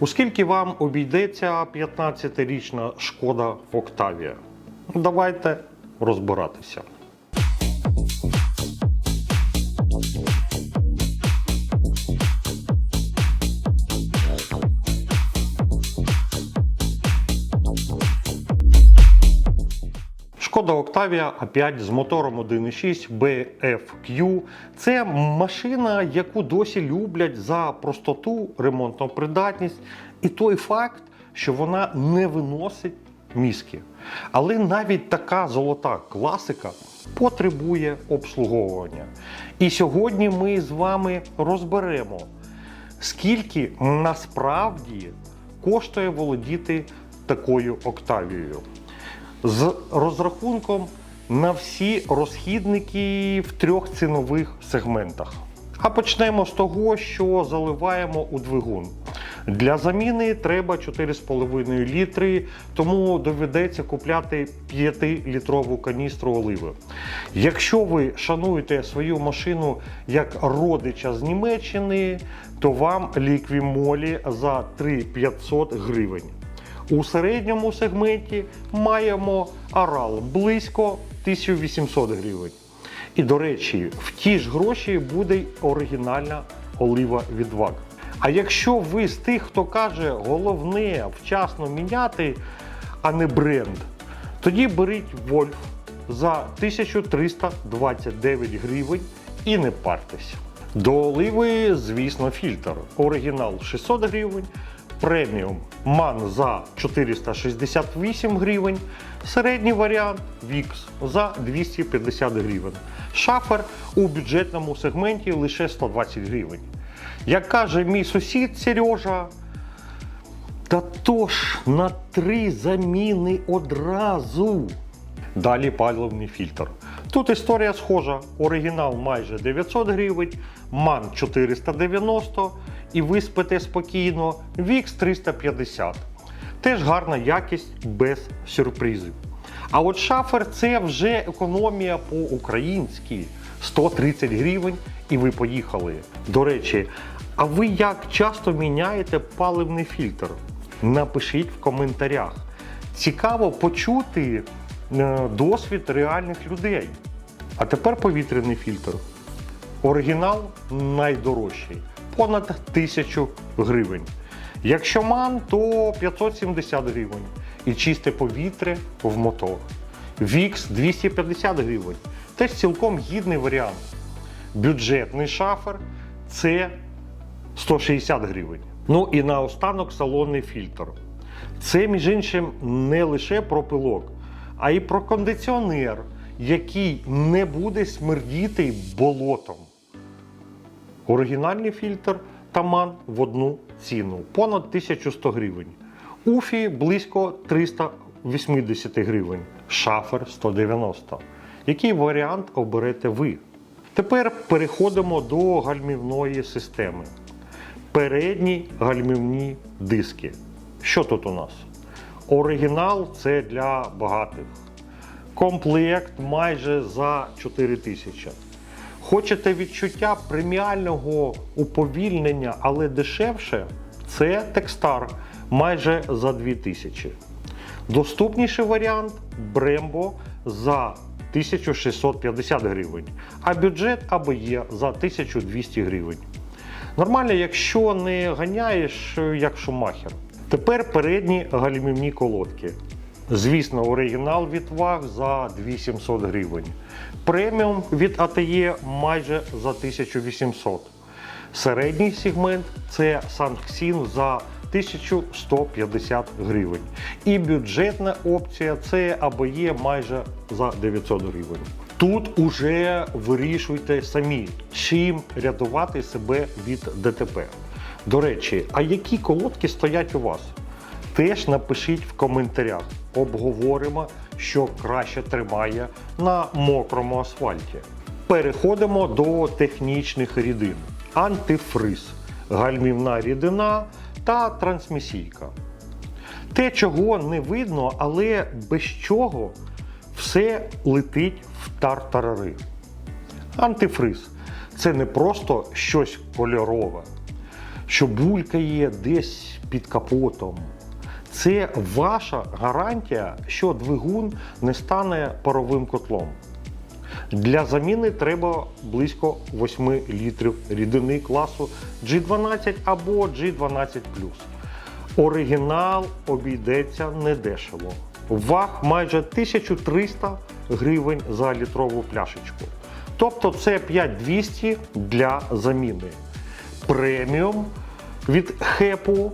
У скільки вам обійдеться 15-річна шкода Октавія? Давайте розбиратися. Шкода Октавія А5 з мотором 1.6 BFQ. Це машина, яку досі люблять за простоту, ремонтну придатність і той факт, що вона не виносить мізки. Але навіть така золота класика потребує обслуговування. І сьогодні ми з вами розберемо, скільки насправді коштує володіти такою Октавією з розрахунком на всі розхідники в трьох цінових сегментах. А почнемо з того, що заливаємо у двигун. Для заміни треба 4,5 літри, тому доведеться купляти 5-літрову каністру оливи. Якщо ви шануєте свою машину як родича з Німеччини, то вам ліквімолі за 3500 гривень. У середньому сегменті маємо Арал близько 1800 гривень. І, до речі, в ті ж гроші буде й оригінальна олива від ВАГ. А якщо ви з тих, хто каже, головне вчасно міняти, а не бренд, тоді беріть Вольф за 1329 гривень і не партеся. До оливи, звісно, фільтр. Оригінал 600 гривень, преміум МАН за 468 гривень, середній варіант VIX за 250 гривень. Шафер у бюджетному сегменті лише 120 гривень. Як каже мій сусід Сережа, та то ж на три заміни одразу. Далі паливний фільтр. Тут історія схожа. Оригінал майже 900 гривень, МАН 490 і ви спите спокійно, VIX 350. Теж гарна якість без сюрпризів. А от шафер це вже економія по-українськи 130 гривень, і ви поїхали. До речі, а ви як часто міняєте паливний фільтр? Напишіть в коментарях. Цікаво почути е, досвід реальних людей. А тепер повітряний фільтр. Оригінал найдорожчий понад 1000 гривень. Якщо ман, то 570 гривень. І чисте повітря в мотор. Вікс 250 гривень. Теж цілком гідний варіант. Бюджетний шафер це 160 гривень. Ну і наостанок салонний фільтр. Це, між іншим, не лише про пилок, а й про кондиціонер, який не буде смердіти болотом. Оригінальний фільтр Таман в одну ціну понад 1100 гривень. Уфі близько 380 гривень. Шафер 190. Який варіант оберете ви? Тепер переходимо до гальмівної системи. Передні гальмівні диски. Що тут у нас? Оригінал це для багатих. Комплект майже за 4 тисячі. Хочете відчуття преміального уповільнення, але дешевше? Це Текстар майже за 2000. Доступніший варіант Brembo за 1650 гривень, а бюджет або є за 1200 гривень. Нормально, якщо не ганяєш як шумахер. Тепер передні гальмівні колодки. Звісно, оригінал від ВАГ за 2700 гривень. Преміум від АТЕ майже за 1800. Середній сегмент це Санксін за 1150 гривень. І бюджетна опція це АБЄ майже за 900 гривень. Тут уже вирішуйте самі, чим рятувати себе від ДТП. До речі, а які колодки стоять у вас? Теж напишіть в коментарях. Обговоримо, що краще тримає на мокрому асфальті. Переходимо до технічних рідин: антифриз, гальмівна рідина та трансмісійка. Те, чого не видно, але без чого все летить в тартарари. Антифриз це не просто щось кольорове. що булькає десь під капотом. Це ваша гарантія, що двигун не стане паровим котлом. Для заміни треба близько 8 літрів рідини класу G12 або G12. Оригінал обійдеться недешево. Ваг майже 1300 гривень за літрову пляшечку. Тобто це 5200 для заміни. Преміум від хепу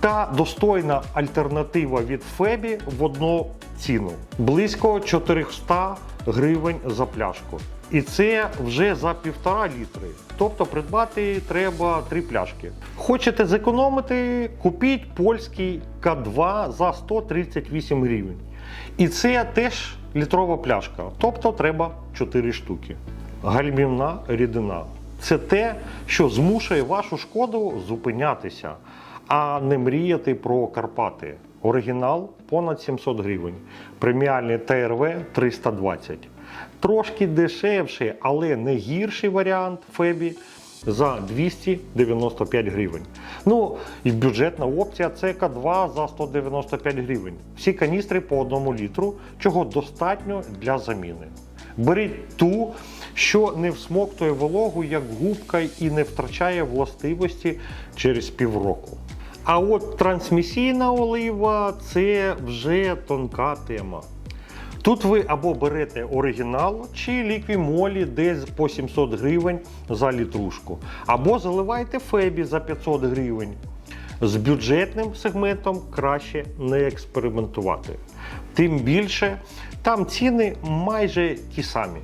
та достойна альтернатива від Фебі в одну ціну близько 400 гривень за пляшку. І це вже за півтора літри. Тобто придбати треба три пляшки. Хочете зекономити, купіть польський К2 за 138 гривень. І це теж літрова пляшка. Тобто треба 4 штуки. Гальмівна рідина. Це те, що змушує вашу шкоду зупинятися, а не мріяти про Карпати. Оригінал понад 700 гривень. Преміальний ТРВ 320. Трошки дешевший, але не гірший варіант Фебі за 295 гривень. Ну і бюджетна опція ЦК2 за 195 гривень. Всі каністри по одному літру, чого достатньо для заміни. Беріть ту, що не всмоктує вологу як губка і не втрачає властивості через півроку. А от трансмісійна олива це вже тонка тема. Тут ви або берете оригінал чи ліквімолі десь по 700 гривень за літрушку, або заливаєте фебі за 500 гривень. З бюджетним сегментом краще не експериментувати. Тим більше там ціни майже ті самі.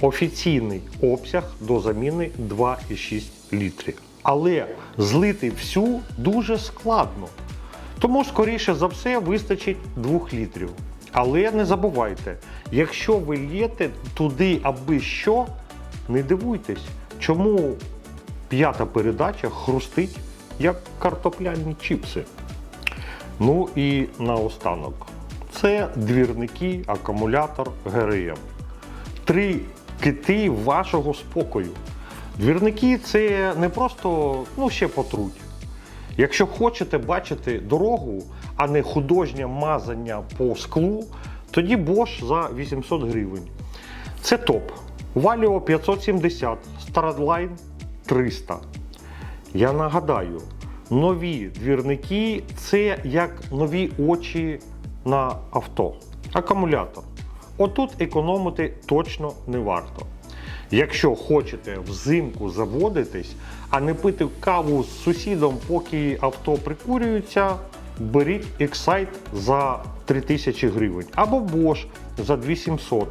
Офіційний обсяг до заміни 2,6 літрів. Але злити всю дуже складно. Тому, скоріше за все, вистачить 2 літрів. Але не забувайте, якщо ви лєте туди аби що, не дивуйтесь, чому п'ята передача хрустить як картопляні чіпси. Ну і наостанок. Це двірники, акумулятор ГРМ. Три кити вашого спокою. Двірники це не просто ну, ще потруть. Якщо хочете бачити дорогу, а не художнє мазання по склу, тоді Bosch за 800 гривень. Це топ. Valio 570, Stradline 300. Я нагадаю, нові двірники це як нові очі на авто. Акумулятор. Отут економити точно не варто. Якщо хочете взимку заводитись, а не пити каву з сусідом, поки авто прикурюється, беріть Excite за 3000 гривень або Bosch за 2700.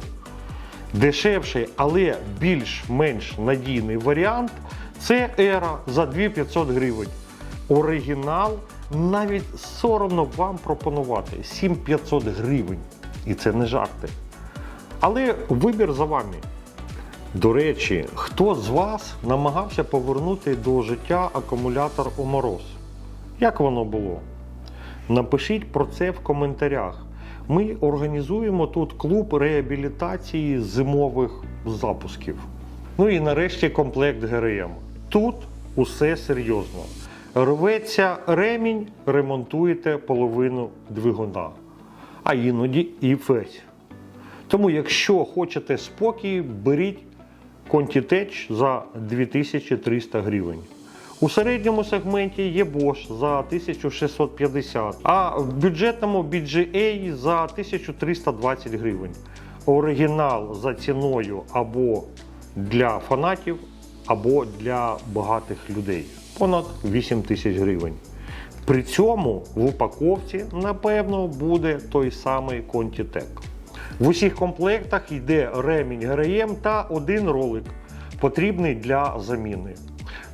Дешевший, але більш-менш надійний варіант це Era за 2500 гривень. Оригінал навіть соромно вам пропонувати 7500 гривень. І це не жарти. Але вибір за вами. До речі, хто з вас намагався повернути до життя акумулятор у мороз? Як воно було? Напишіть про це в коментарях. Ми організуємо тут клуб реабілітації зимових запусків. Ну і нарешті комплект ГРМ. Тут усе серйозно. Рветься ремінь, ремонтуєте половину двигуна, а іноді і весь. Тому, якщо хочете спокій, беріть Contitech за 2300 гривень. У середньому сегменті є Bosch за 1650, а в бюджетному BGA за 1320 гривень. Оригінал за ціною або для фанатів, або для багатих людей. Понад 8 тисяч гривень. При цьому в упаковці, напевно, буде той самий Contitech. В усіх комплектах йде ремінь ГРМ та один ролик, потрібний для заміни.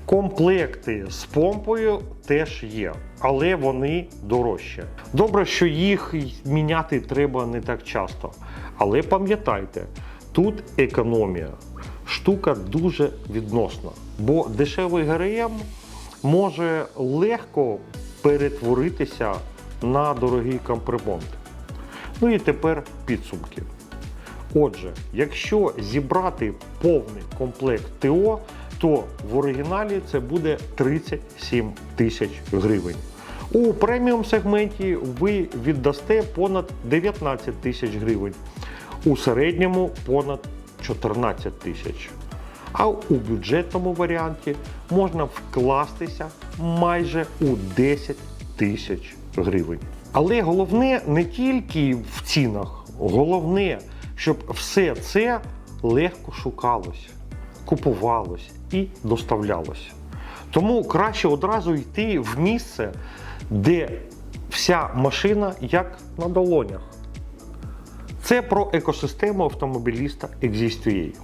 Комплекти з помпою теж є, але вони дорожчі. Добре, що їх міняти треба не так часто. Але пам'ятайте, тут економія. Штука дуже відносна, бо дешевий ГРМ може легко перетворитися на дорогий компремонт. Ну і тепер підсумки. Отже, якщо зібрати повний комплект ТО, то в оригіналі це буде 37 тисяч гривень. У преміум сегменті ви віддасте понад 19 тисяч гривень, у середньому понад 14 тисяч. А у бюджетному варіанті можна вкластися майже у 10 тисяч гривень. Але головне не тільки в цінах, головне, щоб все це легко шукалось, купувалось і доставлялось. Тому краще одразу йти в місце, де вся машина як на долонях. Це про екосистему автомобіліста Exist.ua.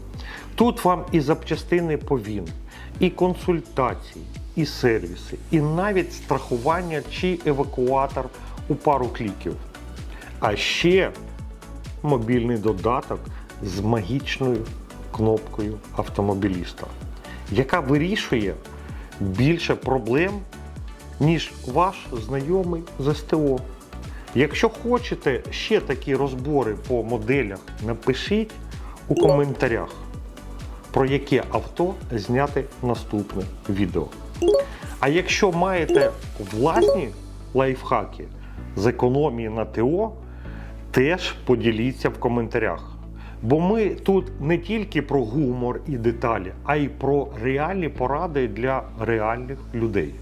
Тут вам і запчастини по ВІН, і консультації, і сервіси, і навіть страхування чи евакуатор у пару кліків. А ще мобільний додаток з магічною кнопкою автомобіліста, яка вирішує більше проблем, ніж ваш знайомий з СТО. Якщо хочете ще такі розбори по моделях, напишіть у коментарях, про яке авто зняти наступне відео. А якщо маєте власні лайфхаки з економії на ТО, теж поділіться в коментарях. Бо ми тут не тільки про гумор і деталі, а й про реальні поради для реальних людей.